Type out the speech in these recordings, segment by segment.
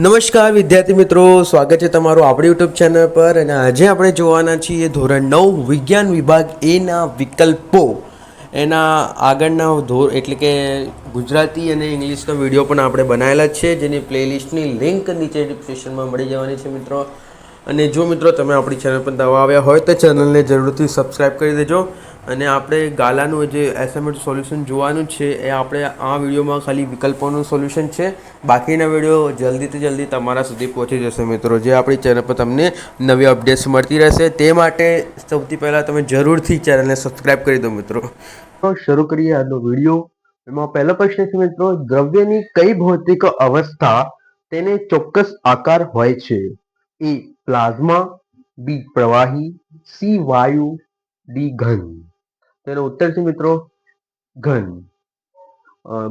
નમસ્કાર, વિદ્યાર્થી મિત્રો. સ્વાગત છે તમારું આપણી યુટ્યુબ ચેનલ પર. અને આજે આપણે જોવાના છીએ ધોરણ નવ, વિજ્ઞાન વિભાગ એના વિકલ્પો. એના આગળના ધોર એટલે કે ગુજરાતી અને ઇંગ્લિશનો વીડિયો પણ આપણે બનાવેલા છે, જેની પ્લેલિસ્ટની લિંક નીચે ડિસ્ક્રિપ્શનમાં મળી જવાની છે, મિત્રો. અને જો મિત્રો તમે આપણી ચેનલ પર નવા આવ્યા હોય તો ચેનલને જરૂરથી સબસ્ક્રાઈબ કરી દેજો. અને આપણે ગાલાનું જે એસએમએટ સોલ્યુશન જોવાનું છે, એ આપણે આ વિડીયોમાં ખાલી વિકલ્પોનું સોલ્યુશન છે. બાકીના વીડિયો જલ્દીથી જલ્દી તમારા સુધી પહોંચી જશે મિત્રો. જે આપણી ચેનલ પર તમને નવી અપડેટ્સ મળતી રહેશે, તે માટે સૌથી પહેલાં તમે જરૂરથી ચેનલને સબસ્ક્રાઈબ કરી દો મિત્રો. તો શરૂ કરીએ આજનો વીડિયો. એમાં પહેલો પ્રશ્ન છે મિત્રો, દ્રવ્યની કઈ ભૌતિક અવસ્થા તેને ચોક્કસ આકાર હોય છે? એ પ્લાઝમા, બી પ્રવાહી, સી વાયુ, ડી ઘન. તેનો ઉત્તર છે મિત્રો ઘન.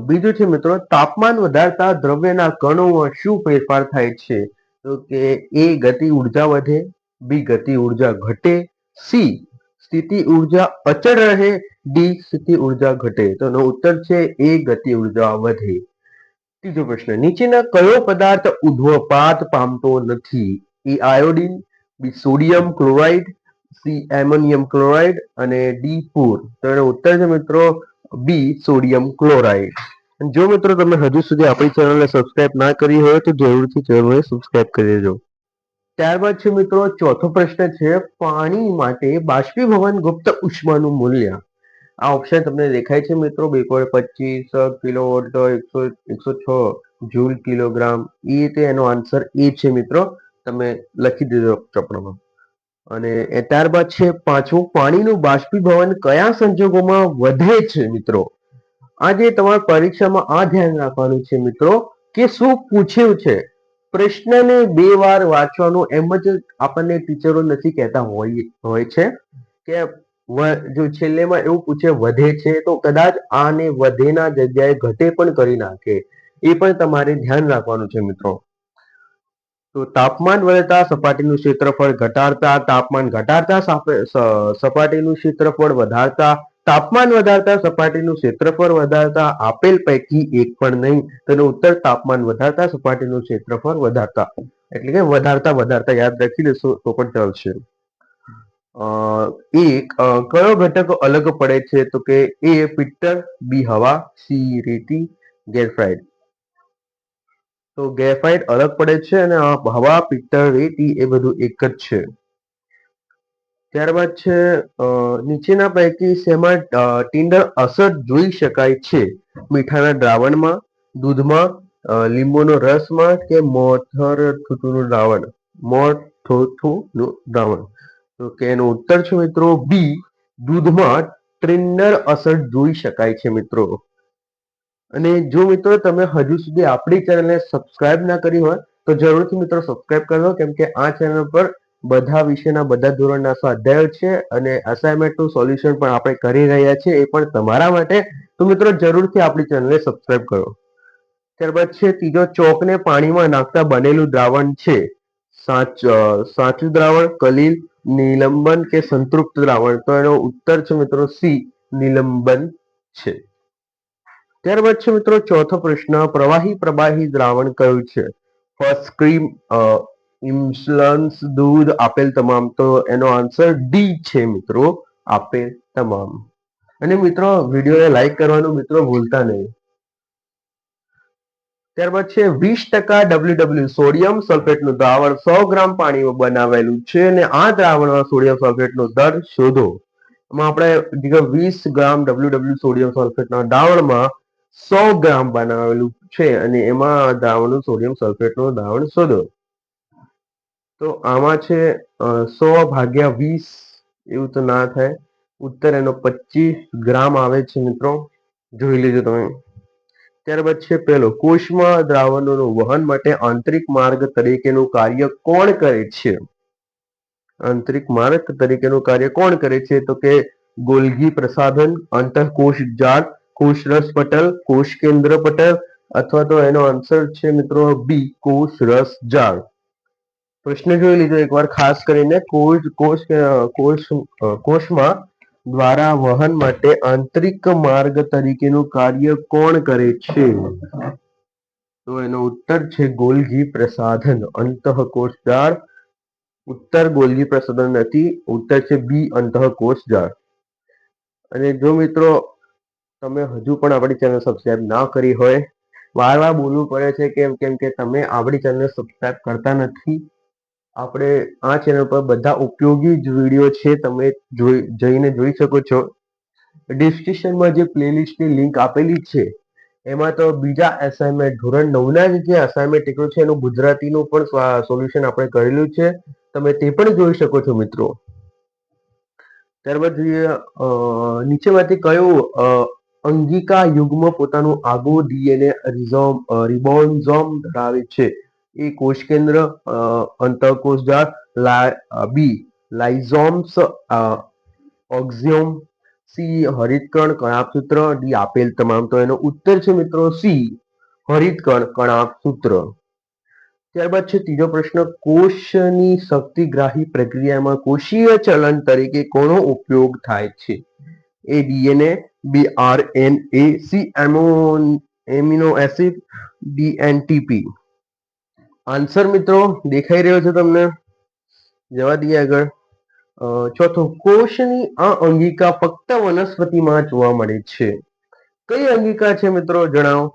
બીજું છે મિત્રો, તાપમાન વધારતા દ્રવ્યના કણોમાં શું ફેરફાર થાય છે? તો કે એ ગતિ ઊર્જા વધે, બી ગતિ ઊર્જા ઘટે, સી સ્થિતિ ઊર્જા અચળ રહે, ડી સ્થિતિ ઊર્જા ઘટે. તો એનો ઉત્તર છે એ ગતિ ઊર્જા વધે. ત્રીજો પ્રશ્ન, નીચેના કયો પદાર્થ ઉધ્વપાત પામતો નથી? A iodine, B sodium chloride C ammonium chloride અને ડી પૂર તો એનો ઉત્તર છે મિત્રો બી સોડિયમ ક્લોરાઇડ. જો મિત્રો તમે હજુ સુધી આપણી ચેનલને સબસ્ક્રાઇબ ના કરી હોય તો જરૂરથી ચેનલને સબસ્ક્રાઇબ કરી દેજો. ત્યારબાદ છે મિત્રો ચોથો પ્રશ્ન છે પાણી માટે બાષ્પીભવન ગુપ્ત ઉષ્માનું મૂલ્ય. આ ઓપ્શન તમને દેખાય છે મિત્રો બે પોઈન્ટ પચીસ કિલોવોટ એકસો એકસો છ જૂલ કિલોગ્રામ. એ રીતે એનો આન્સર એ છે મિત્રો. તમે લખી દીધો ચોપડામાં. અને ત્યારબાદ છે પાંચમું પાણીનું બાષ્પીભવન કયા સંજોગોમાં વધે છે મિત્રો? આજે તમારા પરીક્ષામાં આ ધ્યાન રાખવાનું છે મિત્રો કે શું પૂછ્યું છે? પ્રશ્નને બે વાર વાંચવાનું એમ જ આપણને ટીચરો નથી કહેતા હોય હોય છે કે જો છેલ્લેમાં એવું પૂછે વધે છે તો કદાચ આને વધેના જગ્યાએ ઘટે પણ કરી નાખે. એ પણ તમારે ધ્યાન રાખવાનું છે મિત્રો. તો તાપમાન વધતા સપાટીનું ક્ષેત્રફળ ઘટાડતા, તાપમાન ઘટાડતા સપાટીનું ક્ષેત્રફળ વધારતા, તાપમાન વધારતા સપાટીનું ક્ષેત્રફળ વધારતા, આપેલ પૈકી એક પણ નહીં, તેનો ઉત્તર તાપમાન વધારતા, સપાટીનું ક્ષેત્રફળ વધારતા. એટલે કે વધારતા વધારતા, યાદ રાખી લેશો તો પણ ચાલશે. એક કયો ઘટક અલગ પડે છે? તો કે એ પિત્તળ બી, હવા, સી, રેતી ગેરફાઇડ તો ગ્રેફાઇટ અલગ પડે છે અને હવા, પિત્તળ, રેતી એ બધું એક જ છે. ત્યારબાદ છે નીચેના પૈકી શેમાં ટિન્ડર અસર જોઈ શકાય છે? મીઠાના દ્રાવણમાં, દૂધમાં લીંબુનો રસમાં કે મોથર થૂથુનું દ્રાવણ? મોથોથુનું દ્રાવણ. તો કે એનો ઉત્તર છે મિત્રો બી, દૂધમાં ટ્રિન્ડર અસર જોઈ શકાય છે મિત્રો. અને જો મિત્રો તમે હજુ સુધી આપણી ચેનલને સબસ્ક્રાઇબ ના કરી હોય, તો જરૂરથી મિત્રો સબસ્ક્રાઇબ કરી દો કેમ કે આ ચેનલ પર બધા વિષયના બધા ધોરણના સ્વાધ્યાયો છે અને અસાઇનમેન્ટનું સોલ્યુશન પણ આપણે કરી રહ્યા છીએ, એ પણ તમારા માટે. તો મિત્રો જરૂરથી આપણી ચેનલને સબસ્ક્રાઇબ કરો. ત્યારબાદ છે, ત્રીજો ચોકને પાણીમાં નાખતા બનેલું દ્રાવણ છે. સાચ સાચું દ્રાવણ, કલીલ, નિલંબન કે સંતૃપ્ત દ્રાવણ. તો એનો ઉત્તર છે મિત્રો સી, નિલંબન છે. ત્યારબાદ છે મિત્રો ચોથો પ્રશ્ન, પ્રવાહી પ્રવાહી દ્રાવણ કયું છે? ફર્સ્ટ ક્રીમ ઇન્સ્લન્સ દૂધ, આપેલ તમામ. તો એનો આન્સર ડી છે મિત્રો, આપેલ તમામ. અને મિત્રો વિડીયોને લાઈક કરવાનું મિત્રો ભૂલતા નહીં. ત્યારબાદ છે વીસ ટકા ડબલ્યુ ડબલ્યુ સોડિયમ સલ્ફેટનું દ્રાવણ સો ગ્રામ પાણીમાં બનાવેલું છે અને આ દ્રાવણમાં સોડિયમ સલ્ફેટનો દર શોધો. એમાં આપણે વીસ ગ્રામ ડબલ્યુ સોડિયમ સલ્ફેટના દ્રાવણમાં સો ગ્રામ બનાવેલું છે અને એમાં દ્રાવણનું સોડિયમ સલ્ફેટનું દ્રાવણ શોધો તો આમાં છે સો ભાગ્યા વીસ એવું તો ના થાય. ઉત્તર એનો પચીસ ગ્રામ આવે છે મિત્રો. જોઈ લેજો તમે. ત્યારબાદ છે પેલો, કોષમાં દ્રાવણોનું વહન માટે આંતરિક માર્ગ તરીકેનું કાર્ય કોણ કરે છે? આંતરિક માર્ગ તરીકેનું કાર્ય કોણ કરે છે? તો કે ગોલગી પ્રસાધન અંતઃકોષ જાળ કોષરસ પટલ કોષ કેન્દ્ર પટલ અથવા તો એનો આન્સર છે મિત્રો બી કોષ રસ જાળ. પ્રશ્ન જોઈ લીધો એકવાર ખાસ કરીને કોષ કોષ કોષ કોષમાં દ્વારા વહન માટે આંતરિક માર્ગ તરીકેનું કાર્ય કોણ કરે છે? તો એનો ઉત્તર છે ગોલગી પ્રસાધન, અંતઃકોષ જાળ. ઉત્તર ગોલગી પ્રસાધન નથી, ઉત્તર છે બી અંતઃકોષ જાળ. અને જો મિત્રો તમે હજુ પણ આપણી ચેનલ સબસ્ક્રાઇબ ના કરી હોય વાર વાર બોલવું પડે છે કેમ કેમ કે તમે આપણી ચેનલ સબસ્ક્રાઇબ કરતા નથી. આપણે આ ચેનલ પર બધા ઉપયોગી જ વીડિયો છે, તમે જોઈ, જઈને જોઈ શકો છો. ડિસ્ક્રિપ્શનમાં જે પ્લેલિસ્ટની લિંક આપેલી છે, એમાં તો બીજા એસાઇનમેન્ટ ધોરણ નવના જ અસાઇનમેન્ટ નીકળ્યું છે, એનું ગુજરાતીનું પણ સોલ્યુશન આપણે કરેલું છે. તમે તે પણ જોઈ શકો છો, મિત્રો. ત્યારબાદ જોઈએ નીચેમાંથી કયું અંગિકા યુગમાં પોતાનું આગવું ડીએનએ રિઝોમ રિબોન્ઝોમ ધરાવે છે. એ કોષ કેન્દ્ર અ, અંતઃકોષ લા બી લાઇઝોમ્સ ઓક્ઝિયોમ સી હરિતકણ કણાપસૂત્ર ડી આપેલ તમામ. તો એનો ઉત્તર છે મિત્રો સી હરિતકણ કણાપસૂત્ર ત્યારબાદ છે ત્રીજો પ્રશ્ન કોષની શક્તિગ્રાહી પ્રક્રિયામાં કોષીય ચલન તરીકે કોનો ઉપયોગ થાય છે? A DNA B R N A C amino acid D NTP answer મિત્રો, દેખાઈ રહ્યો છે તમને. જવા દઈએ આગળ. ચોથો, કોષની આ અંગિકા ફક્ત વનસ્પતિમાં જોવા મળે છે. કઈ અંગિકા છે મિત્રો, જણાવો?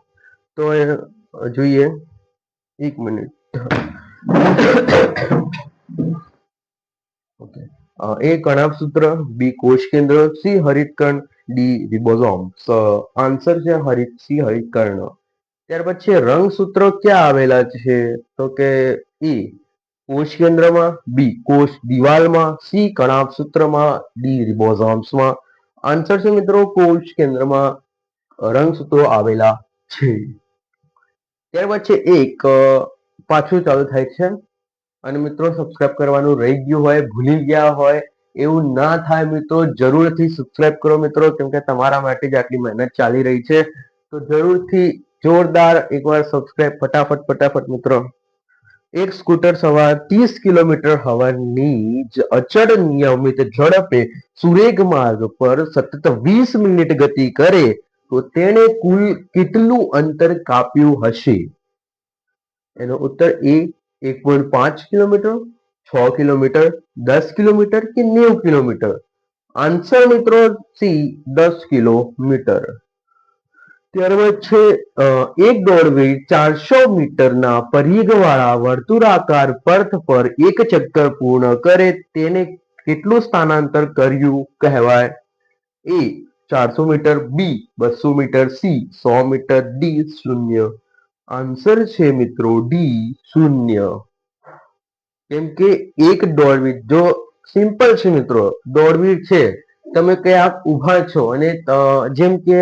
તો જોઈએ. એક મિનિટ. ઓકે. એ કણાભસૂત્ર, બી કોષ કેન્દ્ર સી હરિતકણ ડી રિબોઝોમ. આન્સર છે હરિત સી હરિતકર્ણ ત્યાર પછી રંગસૂત્રો ક્યાં આવેલા છે? તો કે ઈ કોષ કેન્દ્રમાં, બી કોષ દિવાલમાં, સી કણાભસૂત્રમાં ડી રિબોઝોમ્સમાં. આન્સર છે મિત્રો કોષ કેન્દ્રમાં રંગસૂત્રો આવેલા છે. ત્યાર પછી એક પાછું ચાલુ થાય છે. અને મિત્રો સબસ્ક્રાઇબ કરવાનું રહી ગયું હોય, ભૂલી ગયા હોય એવું ના થાય મિત્રો, જરૂરથી સબસ્ક્રાઇબ કરો મિત્રો, કેમ કે તમારા માટે જ આટલી મહેનત ચાલી રહી છે. તો જરૂરથી જોરદાર એકવાર સબસ્ક્રાઇબ ફટાફટ ફટાફટ મિત્રો. એક સ્કૂટર સવાર ત્રીસ કિલોમીટર હવાની અચળ નિયમિત ઝડપે સુરેગ માર્ગ પર સતત વીસ મિનિટ ગતિ કરે, તો તેણે કુલ કેટલું અંતર કાપ્યું હશે? એનો ઉત્તર એ એક પોઈન્ટ પાંચ કિલોમીટર છ કિલોમીટર દસ કિલોમીટર કે નેવું કિલોમીટર આન્સર મિત્રો સી દસ કિલોમીટર ત્યારબાદ છે અ, એક દોડવીર ચારસો મીટરના પરિઘવાળા વર્તુળાકાર પર્થ પર એક ચક્કર પૂર્ણ કરે તેને કેટલું સ્થાનાંતર કર્યું કહેવાય? એ ચારસો મીટર બી બસો મીટર સી સો મીટર ડી શૂન્ય. આન્સર છે મિત્રો ડી શૂન્ય. કેમ કે એક દોડવીર, જો સિમ્પલ છે મિત્રો, દોડવીર છે, તમે ક્યાંક ઊભા છો અને જેમ કે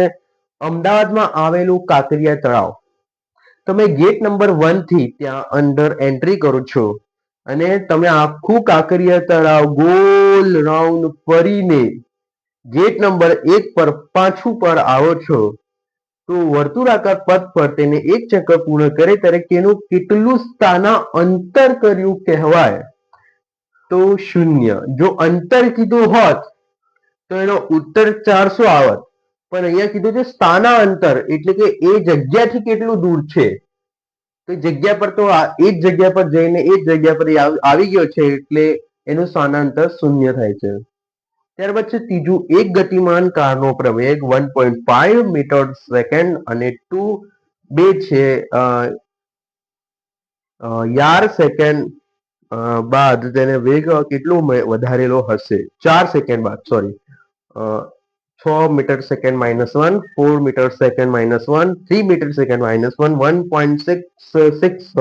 અમદાવાદમાં આવેલું કાંકરિયા તળાવ, તમે ગેટ નંબર વનથી ત્યાં અંદર એન્ટ્રી કરો છો અને તમે આખું કાંકરિયા તળાવ ગોલ રાઉન્ડ ફરીને ગેટ નંબર એક પર પાછું પર આવો છો તો વર્તુળાકાર પથ પર તેને એક ચક્કર પૂર્ણ કરે ત્યારે તેનું કેટલું સ્થાના અંતર કર્યું કહેવાય? તો શૂન્ય. જો અંતર કીધું હોત, તો એનો ઉત્તર ચારસો આવત. પણ અહીંયા કીધું છે સ્થાના અંતર એટલે કે એ જગ્યાથી કેટલું દૂર છે? તો જગ્યા પર તો એ જ જગ્યા પર જઈને એ જ જગ્યા પર આવી ગયો છે, એટલે એનું સ્થાનાંતર શૂન્ય થાય છે. ત્યારબાદ છે ત્રીજું, એક ગતિમાન કારનો પ્રવેગ one point five metre second અને ટુ બે છે યાર સેકન્ડ બાદ તેને વેગ કેટલો વધારેલો હશે? ચાર સેકન્ડ બાદ સોરી છ metre second minus one four metre second minus one three metre second minus one one point six six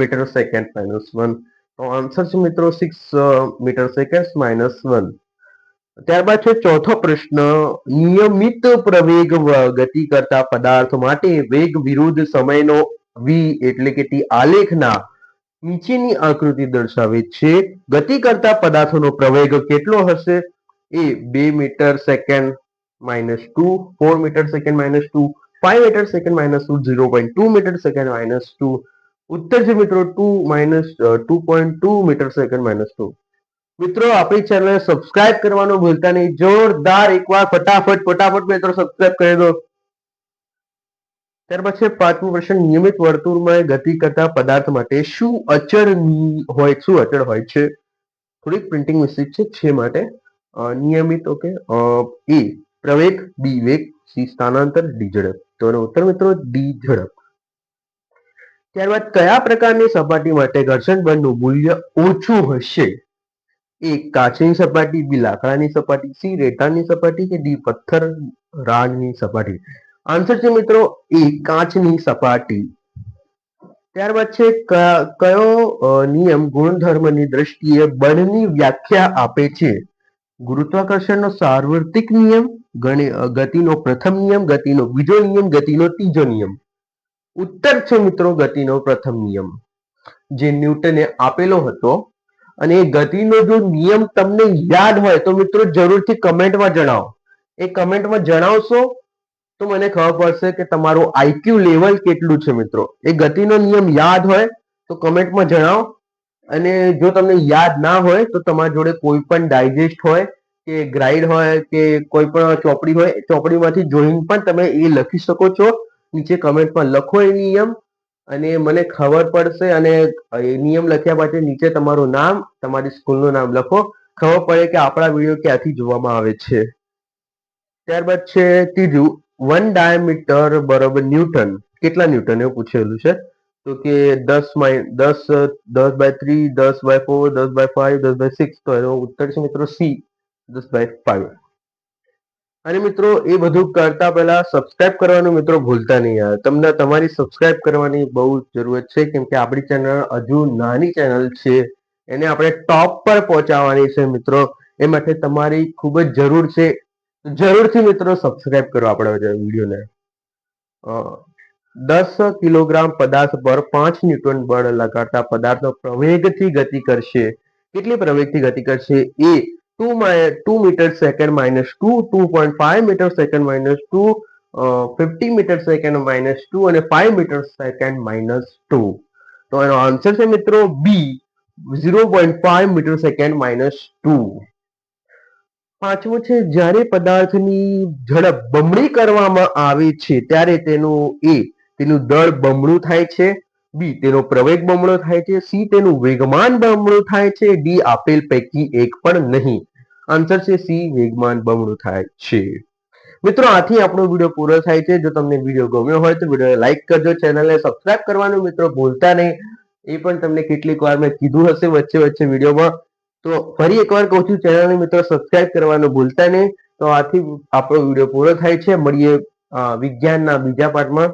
metre second minus one તો આન્સર છે મિત્રો six metre second minus one ત્યારબાદ છે ચોથો પ્રશ્ન, નિયમિત પ્રવેગ ગતિ કરતા પદાર્થ માટે વેગ વિરુદ્ધ સમયનો વી એટલે કે ટી આલેખના નીચેની આકૃતિ દર્શાવે છે. ગતિ કરતા પદાર્થોનો પ્રવેગ કેટલો હશે? એ બે metre second minus two four metre second minus two five metre second minus two zero point two metre second minus two ઉત્તર છે મિત્રો two minus two point two metre second minus two મિત્રો, આપણી ચેનલ સબસ્ક્રાઇબ કરવાનું ભૂલતા નહીં. જોરદાર એકવાર ફટાફટ ફટાફટ મિત્રો સબસ્ક્રાઇબ કરી દો. ત્યાર પછી પાંચમો પ્રશ્ન, નિયમિત વર્તુળમાં ગતિ કરતા પદાર્થ માટે શું અચળ હોય, શું અચળ હોય છે? થોડીક પ્રિન્ટિંગ મિસ્ટેક છે છે માટે. નિયમિત, ઓકે એ, પ્રવેગ બી વેગ સી, સ્થાનાંતર, ડી, ઝડપ. તો એનો ઉત્તર મિત્રો, ડી, ઝડપ. ત્યારબાદ કયા પ્રકારની સપાટી માટે ઘર્ષણ બળનું મૂલ્ય ઓછું હશે? એ કાચની સપાટી બી લાકડાની સપાટી, સી રેતાની સપાટી કે ડી પથ્થર રાગની સપાટી? આન્સર છે મિત્રો એ કાચની સપાટી. ત્યારબાદ છે કયો નિયમ ગુણધર્મની દ્રષ્ટિએ બળની વ્યાખ્યા આપે છે? ગુરુત્વાકર્ષણનો સાર્વત્રિક નિયમ, ગણે ગતિનો પ્રથમ નિયમ, ગતિનો બીજો નિયમ, ગતિનો ત્રીજો નિયમ. ઉત્તર છે મિત્રો ગતિનો પ્રથમ નિયમ. જે ન્યૂટને આપેલો હતો અને એ ગતિનો જો નિયમ તમને યાદ હોય તો મિત્રો જરૂરથી કમેન્ટમાં જણાવો. એ કમેન્ટમાં જણાવશો તો મને ખબર પડશે કે તમારું આઈક્યુ લેવલ કેટલું છે મિત્રો. એ ગતિનો નિયમ યાદ હોય તો કમેન્ટમાં જણાવો. અને જો તમને યાદ ના હોય તો તમારી જોડે કોઈ પણ ડાયજેસ્ટ હોય કે ગ્રાઇડ હોય કે કોઈ પણ ચોપડી હોય, ચોપડીમાંથી જોઈને પણ તમે એ લખી શકો છો. નીચે કમેન્ટમાં લખો એ નિયમ. અને મને ખબર પડશે અને એ નિયમ લખ્યા પછી નીચે તમારું નામ, તમારી સ્કૂલનું નામ લખો. ખબર પડે કે આપણા વીડિયો ક્યાંથી જોવામાં આવે છે. ત્યારબાદ છે ત્રીજું, વન ડાયામીટર બરોબર ન્યૂટન. કેટલા ન્યૂટન? એવું પૂછેલું છે. તો કે દસ માઈ, દસ દસ બાય થ્રી દસ બાય ફોર, દસ બાય ફાઈવ, દસ બાય સિક્સ. તો એનો ઉત્તર છે મિત્રો સી, દસ બાય ફાઈવ. અને મિત્રો, એ બધું કરતા પહેલા સબસ્ક્રાઇબ કરવાનું મિત્રો ભૂલતા નહીં યાર. તમને તમારી સબસ્ક્રાઇબ કરવાની બહુ જરૂરત છે, કેમ કે આપણી ચેનલ હજુ નાની ચેનલ છે. એને આપણે ટોપ પર પહોંચાડવાની છે મિત્રો. એ માટે તમારી ખૂબ જ જરૂર છે. જરૂરથી મિત્રો સબસ્ક્રાઇબ કરો આપણા વિડીયોને. દસ કિલોગ્રામ પદાર્થ પર પાંચ ન્યૂટન બળ લગાડતા પદાર્થનો પ્રવેગથી ગતિ કરશે. કેટલી પ્રવેગથી ગતિ કરશે? A two two metre second minus two two point five metre second minus two fifty metre second minus two અને five metre second minus two તો એનો આન્સર છે મિત્રો B zero point five metre second minus two પાંચમું છે, જ્યારે પદાર્થની ઝડપ બમણી કરવામાં આવે છે, ત્યારે તેનું એ તેનું દળ બમણું થાય છે. બી, તેનો પ્રવેગ બમણો થાય છે. સી, તેનું વેગમાન બમણું થાય છે. ડી, આપેલ પૈકી એક પણ નહીં. આન્સર છે સી, વેગમાન બમણું થાય છે. મિત્રો, આથી આપણો વીડિયો પૂરો થાય છે. જો તમને વીડિયો ગમ્યો હોય તો વીડિયો લાઈક કરજો, ચેનલને સબસ્ક્રાઇબ કરવાનું મિત્રો ભૂલતા નહીં. એ પણ તમને કેટલીક વાર મેં કીધું હશે વચ્ચે વચ્ચે વિડીયોમાં. તો ફરી એકવાર કહું છું, ચેનલને મિત્રો સબસ્ક્રાઇબ કરવાનું ભૂલતા નહીં. તો આથી આપણો વીડિયો પૂરો થાય છે. મળીએ વિજ્ઞાનના બીજા પાઠમાં.